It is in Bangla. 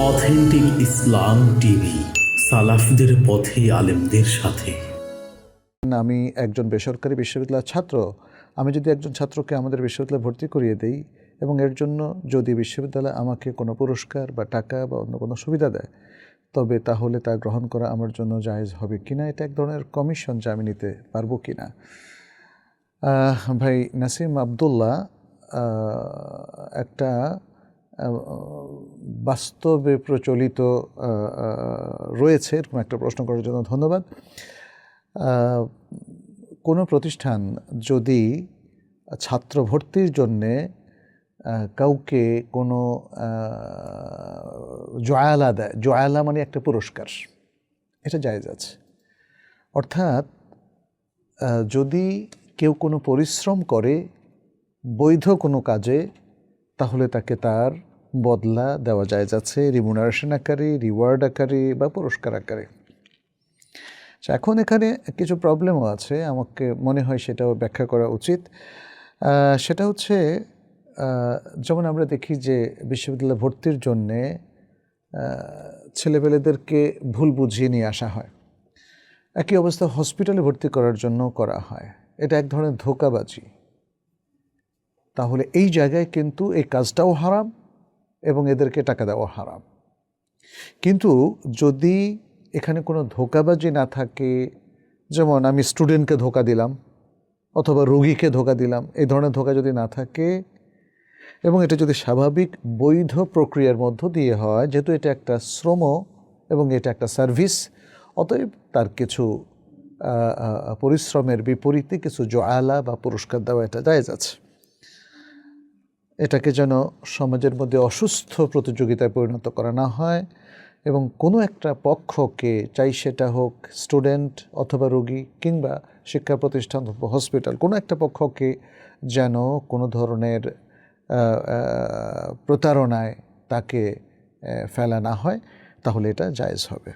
অথেন্টিক ইসলাম টিভি সালাফদের পথে আলেমদের সাথে। আমি একজন বেসরকারি বিশ্ববিদ্যালয়ের ছাত্র। আমি যদি একজন ছাত্রকে আমাদের বিশ্ববিদ্যালয়ে ভর্তি করিয়ে দেই এবং এর জন্য যদি বিশ্ববিদ্যালয় আমাকে কোনো পুরস্কার বা টাকা বা অন্য কোনো সুবিধা দেয় তবে তাহলে তা গ্রহণ করা আমার জন্য জায়েজ হবে কি না এটা এক ধরনের কমিশন যা আমি নিতে পারব কিনা। আহ, ভাই নাসিম আবদুল্লাহ একটা বাস্তবে প্রচলিত রয়েছে এরকম একটা প্রশ্ন করার জন্য ধন্যবাদ। কোনো প্রতিষ্ঠান যদি ছাত্র ভর্তির জন্যে কাউকে কোনো জয়ালা দেয়, জয়ালা মানে একটা পুরস্কার, এটা জায়েজ আছে। অর্থাৎ যদি কেউ কোনো পরিশ্রম করে, বৈধ কোনো কাজে, তাহলে তাকে তার বদলা দেওয়া যায় যাচ্ছে রিমুনারেশন আকারে রিওয়ার্ড আকারে বা পুরস্কার আকারে। আচ্ছা, এখন এখানে কিছু প্রবলেমও আছে আমাকে মনে হয় সেটাও ব্যাখ্যা করা উচিত। সেটা হচ্ছে যেমন আমরা দেখি যে বিশ্ববিদ্যালয় ভর্তির জন্যে ছেলেপেলেদেরকে ভুল বুঝিয়ে নিয়ে আসা হয়। একই অবস্থা হসপিটালে ভর্তি করার জন্য করা হয়। এটা এক ধরনের ধোকাবাজি। তাহলে এই জায়গায় কিন্তু এই কাজটাও হারাম এবং এদেরকে টাকা দেওয়া হারাম। কিন্তু যদি এখানে কোনো ধোকাবাজি না থাকে, যেমন আমি স্টুডেন্টকে ধোকা দিলাম অথবা রোগীকে ধোকা দিলাম, এই ধরনের ধোকা যদি না থাকে এবং এটা যদি স্বাভাবিক বৈধ প্রক্রিয়ার মধ্য দিয়ে হয়, যেহেতু এটা একটা শ্রম এবং এটা একটা সার্ভিস অতএব তার কিছু পরিশ্রমের বিপরীতে কিছু জয়ালা বা পুরস্কার দেওয়া এটা জায়েজ আছে। এটাকে যেন সমাজের মধ্যে অসুস্থ প্রতিযোগিতায় পরিণত করা না হয় এবং কোনো একটা পক্ষকে, চাই সেটা হোক স্টুডেন্ট অথবা রোগী কিংবা শিক্ষা প্রতিষ্ঠান অথবা হসপিটাল, কোনো একটা পক্ষকে যেন কোনো ধরনের প্রতারণায় তাকে ফেলা না হয়, তাহলে এটা জায়েজ হবে।